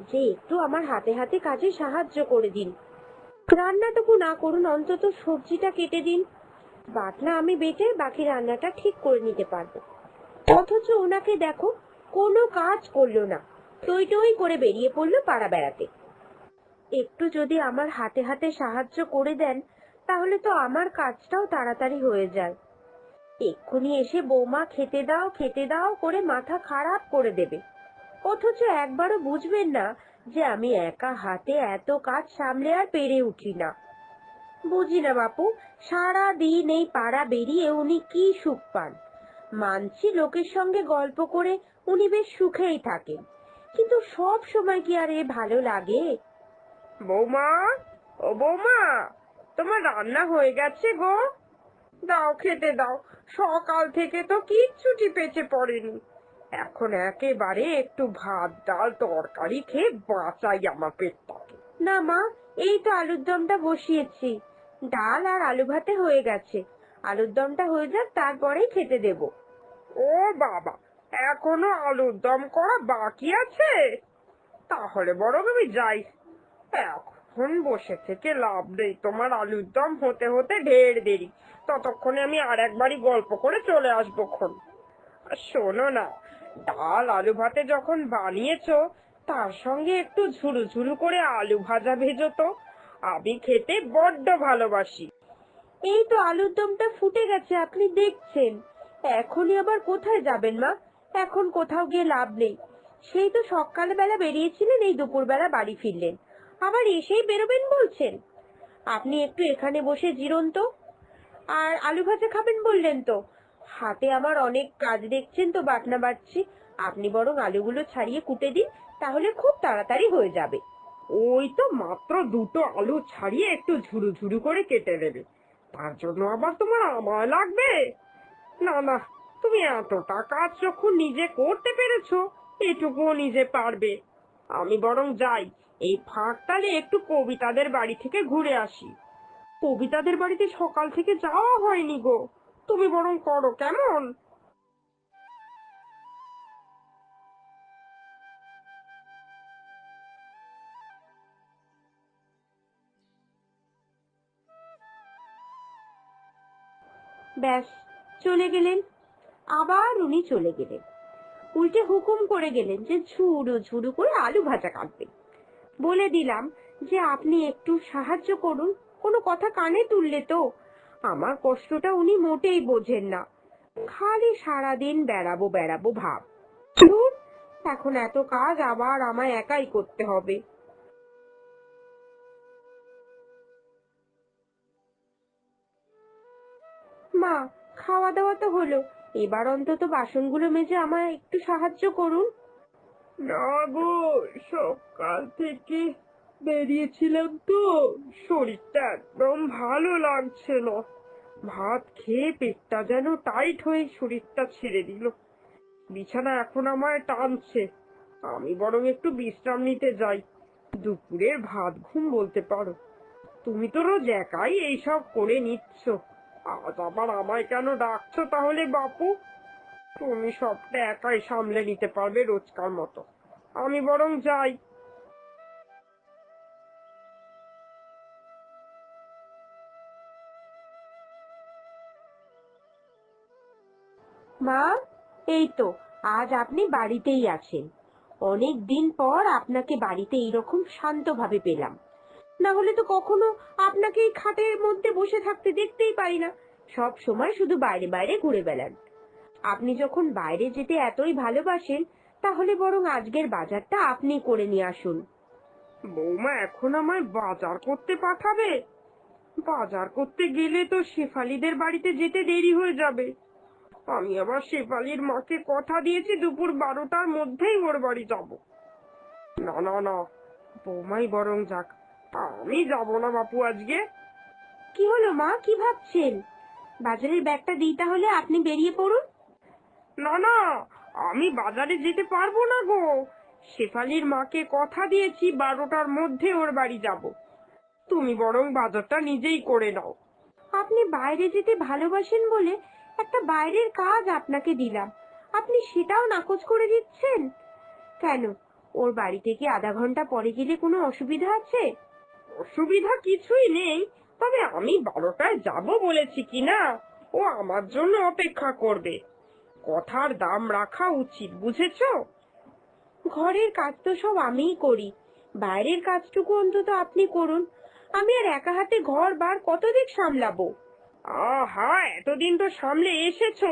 যে একটু আমার হাতে হাতে কাজে সাহায্য করে দিন। রান্নাটুকু না করুন, অন্তত সবজিটা কেটে দিন। বাটনা আমি বেটে বাকি রান্নাটা ঠিক করে নিতে পারব। অথচ ওনাকে দেখো, কোনো কাজ করল না। টই টই করে বেরিয়ে পড়ল পাড়া বেড়াতে। একটু যদি আমার হাতে হাতে সাহায্য করে দেন, তাহলে তো আমার কাজটাও তাড়াতাড়ি হয়ে যায়। এক্ষুনি এসে বৌমা খেতে দাও খেতে দাও করে মাথা খারাপ করে দেবে। অথচ একবারও বুঝবেন না যে আমি একা হাতে এত কাজ সামলে আর পেরে উঠি না। বুঝি না বাপু সারা দিন এই পাড়া বেরিয়ে উনি কি সুখ পান। মানছি লোকের সঙ্গে গল্প করে উনি বেশ সুখেই থাকেন। কিন্তু সব সময় কি আর এ ভালো লাগে? বৌমা, ও বৌমা, তোমার রান্না হয়ে গেছে গো। দাও খেতে দাও, সকাল থেকে তো কিচ্ছুটি পেটে পড়েনি। এখন একেবারে একটু ভাত, ডাল, তরকারি খেয়ে বাঁচাই আমার পেটটাকে না মা, এই তো আলুর দমটা বসিয়েছি। ডাল আর আলু ভাতে হয়ে গেছে। আলুর দমটা হয়ে যাক, তারপরেই খেতে দেব। ও বাবা, এখনও আলুর দম করা বাকি আছে? তাহলে বরং আমি যাই। এখন বসে থেকে লাভ নেই। তোমার আলুর দম হতে হতে ঢের দেরি। ততক্ষণে আমি আর একবারই গল্প করে চলে আসব আর শোনো না ডাল আলু ভাতে যখন বানিয়েছো, তার সঙ্গে একটু ঝুরু ঝুরু করে আলু ভাজা ভেজো তো। আমি খেতে বড্ড ভালোবাসি। এই তো আলুর দমটা ফুটে গেছে, আপনি দেখছেন। এখনই আবার কোথায় যাবেন, মা? এখন কোথাও গিয়ে লাভ নেই। সেই তো সকালবেলা বেরিয়েছিলেন, এই দুপুরবেলা বাড়ি ফিরলেন। আবার এসেই বেরোবেন বলছেন? আপনি একটু এখানে বসে জিরুন তো। আর আলু ভাজা খাবেন বললেন তো? হাতে আমার অনেক কাজ দেখছেন তো, বাটনা বাটছি আপনি বরং আলুগুলো ছাড়িয়ে কুটে দিন, তাহলে খুব তাড়াতাড়ি হয়ে যাবে। ওই তো মাত্র দুটো আলু ছাড়িয়ে একটু ঝুরু ঝুরু করে কেটে দেবে তার জন্য আবার তোমার আমায় লাগবে? না না, তুমি এতটা কাজ যখন নিজে করতে পেরেছ, এটুকুও নিজে পারবে। আমি বরং যাই, এই ফাঁকতালে একটু কবিতাদের বাড়ি থেকে ঘুরে আসি। কবিতাদের বাড়িতে সকাল থেকে যাওয়া হয়নি গো। তুমি বরং করো, কেমন? ব্যাস, চলে গেলেন। আবার উনি চলে গেলেন। উল্টে হুকুম করে গেলেন যে ঝুড়ো ঝুড়ো করে আলু ভাজা কাটবেন বলে দিলাম যে আপনি একটু সাহায্য করুন, কোনো কথা কানে তুললে তো। আমার কষ্টটা উনি মোটেই বোঝেন না। খালি সারাদিন বেড়াবো বেড়াবো ভাব। এখন এত কাজ, আবার আমায় একাই করতে হবে। মা খাওয়া দাওয়া তো হলো। এবার অন্তত বাসনগুলো মেজে আমায় একটু সাহায্য করুন। না গো, সকাল থেকে বেরিয়েছিলাম তো। শরীরটা একদম ভালো লাগছে না। ভাত খেয়ে পেটটা যেন টাইট হয়ে শরীরটা ছেড়ে দিল। বিছানা এখন আমায় টানছে। আমি বরং একটু বিশ্রাম নিতে যাই। দুপুরের ভাত ঘুম বলতে পারো। তুমি তো রোজ একাই এইসব করে নিচ্ছ। আজ আবার আমায় কেন ডাকছো তাহলে বাপু? তুমি সবটা একাই সামলে নিতে পারবে রোজকার মতো। আমি বরং যাই। মা, এই তো, আজ আপনি বাড়িতেই আছেন। অনেক দিন পর আপনাকে বাড়িতে এইরকম শান্তভাবে পেলাম। না হলে তো কখনো আপনাকে এই খাটের মধ্যে বসে থাকতে দেখতেই পারি না। সব সময় শুধু বাইরে বাইরে ঘুরে বেড়ান। আপনি যখন বাইরে যেতে এতই ভালোবাসেন, তাহলে বরং আজকের বাজারটা আপনি করে নিয়ে আসুন। বৌমা, এখন আমায় বাজার করতে পাঠাবে? বাজার করতে গেলে তো শেফালিদের বাড়িতে যেতে দেরি হয়ে যাবে। আমি আবার শেফালির মাকে কথা দিয়েছি দুপুর বারোটার মধ্যেই ওর বাড়ি যাব। না না না বৌমাই বরং যাক। আমি যাব না বাপু আজকে। কি হলো মা? কি ভাবছেন? বাজারের ব্যাগটা দিই তাহলে আপনি বেরিয়ে পড়ুন? না না আমি বাজারে যেতে পারব না গো। শেফালির মাকে কথা দিয়েছি বারোটার মধ্যে ওর বাড়ি যাব। তুমি বরং বাজারটা নিজেই করে নাও। আপনি বাইরে যেতে ভালোবাসেন বলে একটা বাইরের কাজ আপনাকে দিলাম। আপনি সেটাও নাকচ করে দিচ্ছেন? কেন? ওর বাড়ি থেকে আধা ঘণ্টা পরে গেলে কোনো অসুবিধা আছে? অসুবিধা কিছুই নেই, তবে আমি বারোটায় যাব বলেছি কি না ও আমার জন্য অপেক্ষা করবে। কথার দাম রাখা উচিত, বুঝেছ? ঘরের কাজ তো সব আমিই করি। বাইরের কাজটুকু অন্তত আপনি করুন। আমি আর একা হাতে ঘর বার কত দিক সামলাবো? আহা, এতদিন তো সামলে এসেছ।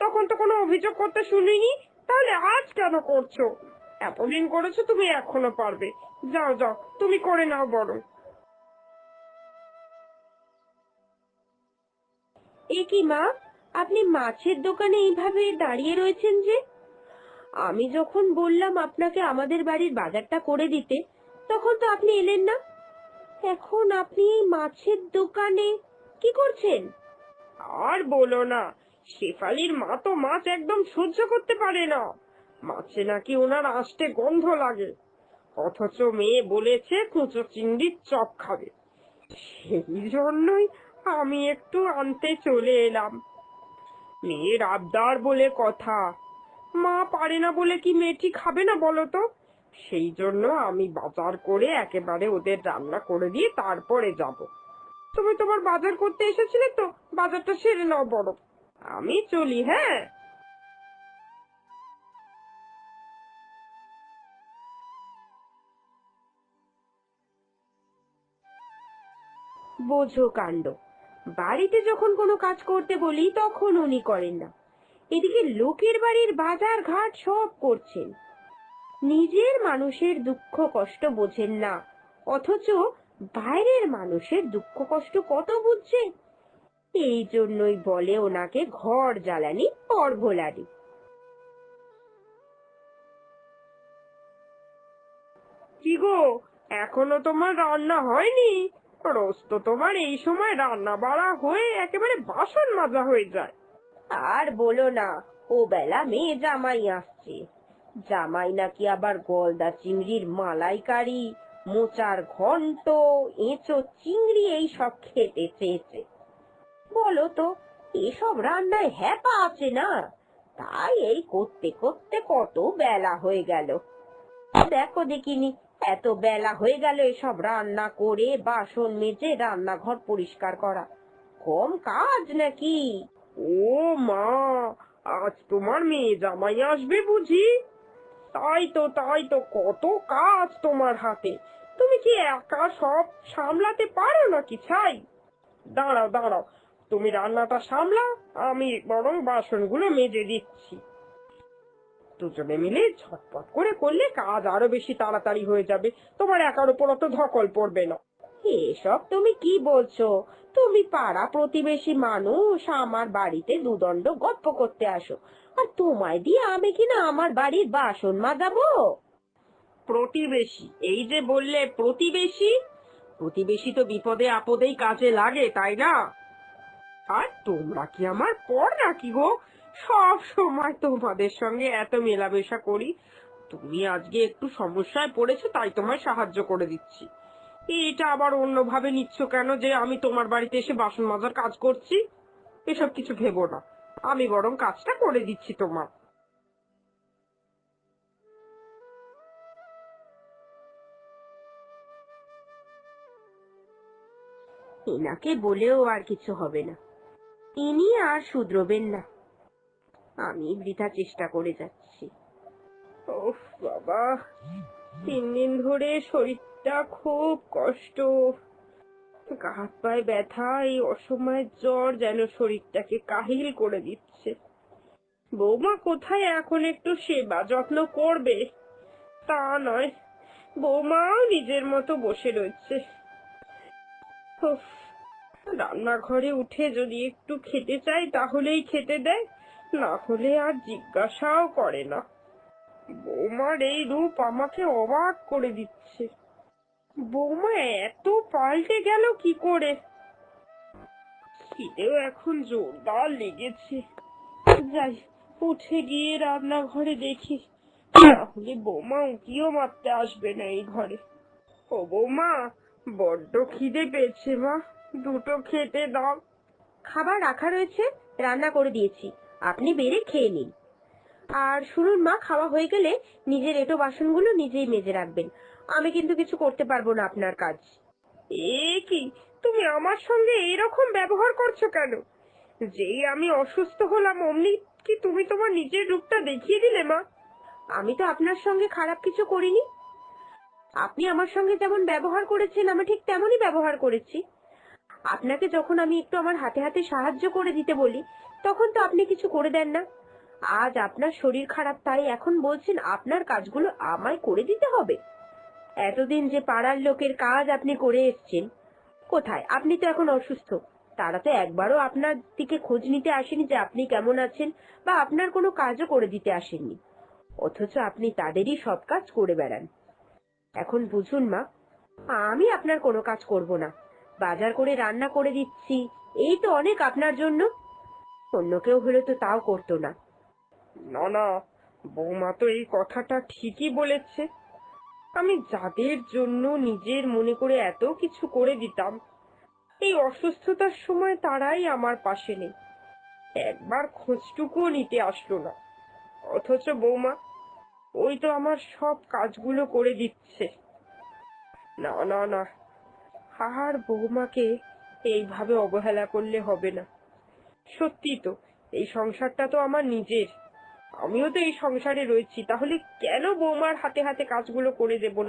তখন তো কোনো অভিযোগ করতে শুনিনি। তাহলে আজ কেন করছ? এতদিন করেছ, তুমি এখনও পারবে। যাও যাও, তুমি করে নাও বরং। এ কি মা, আপনি মাছের দোকানে এইভাবে দাঁড়িয়ে রয়েছেন যে? আমি যখন বললাম আপনাকে আমাদের বাড়ির বাজারটা করে দিতে, তখন তো আপনি এলেন না। এখন আপনি মাছের দোকানে কি করছেন? আর বলো না, শেফালির মা তো মাছ একদম সহ্য করতে পারে না। মাছে নাকি ওনার আসতে গন্ধ লাগে। অথচ মেয়ে বলেছে কুচো চিংড়ির চপ খাবে। সেই জন্যই আমি একটু আনতে চলে এলাম। মেয়ের আবদার বলে কথা। মা পারে না বলে কি মেয়েটি খাবে না বলো তো? সেই জন্য আমি বাজার করে একেবারে ওদের রান্না করে দিয়ে তারপরে যাব। তুমি তোমার বাজার করতে এসেছিলে তো? বাজারটা সেরে নাও বড়। আমি চলি হ্যাঁ? বোঝো কাণ্ড, বাড়িতে যখন কোনো কাজ করতে বলি, তখন উনি করেন না। এদিকে লোকের বাড়ির বাজার ঘাট সব করছেন। নিজের মানুষের দুঃখ কষ্ট বোঝেন না, অথচ বাইরের মানুষের দুঃখ কষ্ট কত বুঝছে? এই জন্যই বলে ওনাকে ঘর জ্বালানি পরভোলানি কি গো, এখনও তোমার রান্না হয়নি? রোজ তো তোমার এই সময় রান্না বাড়া হয়ে একেবারে বাসন মাজা হয়ে যায়। আর বলো না, ও বেলা মেয়ে জামাই আসছে। জামাই নাকি আবার গলদা চিংড়ির মালাইকারি মোচার ঘন্ট, এঁচো, চিংড়ি এই সব খেতে চেয়েছে। বলো তো, এসব রান্নায় হ্যাপা আছে না? তাই এই করতে করতে কত বেলা হয়ে গেল। দেখো দেখিনি, এত বেলা হয়ে গেল এসব রান্না করে, বাসন মেজে, রান্নাঘর পরিষ্কার করা। কম কাজ নাকি? ও মা, আজ তোমার মেয়ে জামাই আসবে বুঝি? তাই তো তাই তো কত কাজ তোমার হাতে। তুমি কি একা সব সামলাতে পারো নাকি, ছাই? দাঁড়াও দাঁড়াও। তুমি রান্নাটা সামলাও, আমি বরং বাসনগুলো মেজে দিচ্ছি। দুজনে মিলে ঝটপট করে করলে কাজ আরও বেশি তাড়াতাড়ি হয়ে যাবে। তোমার একার উপর অত ধকল পড়বে না। এসব তুমি কি বলছো? তুমি পাড়া প্রতিবেশী মানুষ, আমার বাড়িতে দুদণ্ড গপ্প করতে আসো। আর তোমায় দিয়ে আমি কিনা আমার বাড়ির বাসন মাজাবো? প্রতিবেশী, এই যে বললে প্রতিবেশী? প্রতিবেশী তো বিপদে আপদেই কাজে লাগে, তাই না? আর তোমরা কি আমার পর নাকি গো? সব সময় তোমাদের সঙ্গে এত মেলামেশা করি। তুমি আজকে একটু সমস্যায় পড়েছো, তাই তোমায় সাহায্য করে দিচ্ছি। এটা আবার অন্যভাবে নিচ্ছ কেন যে আমি তোমার বাড়িতে এসে বাসন মাজার কাজ করছি? এসব কিছু ভেবো না। আমি বরং কাজটা করে দিচ্ছি তোমার। এনাকে বলেও আর কিছু হবে না। ইনি আর শুধরবেন না। আমি বৃথা চেষ্টা করে যাচ্ছি। বাবা। তিন দিন ধরে শরীরটা খুব কষ্ট। গা হাত পায়ে ব্যথা, এই অসময়ের জ্বর যেন শরীরটাকে কাহিল করে দিচ্ছে। বৌমা কোথায় এখন একটু সেবা যত্ন করবে? তা নয়, বৌমাও নিজের মতো বসে রয়েছে। রান্নাঘরে উঠে যদি একটু খেতে চাই তাহলেই খেতে দেয়, না হলে আর জিজ্ঞাসাও করে না। বৌমার এই রূপ আমাকে অবাক করে দিচ্ছে। বৌমা, এত পাল্টে গেল কি করে? খিদেও এখন জোরদার লেগেছে। যাই, উঠে গিয়ে রান্নাঘরে দেখি, তাহলে বৌমা উঁকিও মারতে আসবে না এই ঘরে। ও বৌমা, বড্ড খিদে পেয়েছে মা, দুটো খেতে দাও। খাবার রাখা রয়েছে, রান্না করে দিয়েছি, আপনি বেড়ে খেয়ে নিন। আর শুনুন মা, খাওয়া হয়ে গেলে নিজের এটো বাসনগুলো নিজেই মেজে রাখবেন। আমি কিন্তু কিছু করতে পারব না আপনার কাজ। এ কি? তুমি আমার সঙ্গে এরকম ব্যবহার করছ কেন? যেই আমি অসুস্থ হলাম, অমনি কি তুমি তোমার নিজের রূপটা দেখিয়ে দিলে, মা? আমি তো আপনার সঙ্গে খারাপ কিছু করিনি। আপনি আমার সঙ্গে যেমন ব্যবহার করেছেন, আমি ঠিক তেমনই ব্যবহার করেছি। আপনাকে যখন আমি একটু আমার হাতে হাতে সাহায্য করে দিতে বলি, তখন তো আপনি কিছু করে দেন না। আজ আপনার শরীর খারাপ, তাই এখন বলছেন আপনার কাজগুলো আমায় করে দিতে হবে। এতদিন যে পাড়ার লোকের কাজ আপনি করে এসছেন, কোথায়? আপনি তো এখন অসুস্থ। তারা তো একবারও আপনার দিকে খোঁজ নিতে আসেনি যে আপনি কেমন আছেন বা আপনার কোনো কাজও করে দিতে আসেননি। অথচ আপনি তাদেরই সব কাজ করে বেড়ান। এখন বুঝুন মা, আমি আপনার কোনো কাজ করব না। বাজার করে রান্না করে দিচ্ছি, এই তো অনেক আপনার জন্য। অন্য কেউ হলে তো তাও করতো না। না না, বৌমা তো এই কথাটা ঠিকই বলেছে। আমি যাদের জন্য নিজের মনে করে এত কিছু করে দিতাম, এই অসুস্থতার সময় তারাই আমার পাশে নেই। একবার খোঁজটুকুও নিতে আসলো না। অথচ বৌমা, ওই তো আমার সব কাজগুলো করে দিচ্ছে। না না না, আর বৌমাকে এইভাবে অবহেলা করলে হবে না। সত্যি তো, এই সংসারটা তো আমার নিজের। আমিও তো এই সংসারে রয়েছি তাহলে কেন বৌমার হাতে হাতে কাজগুলো করে দেব না?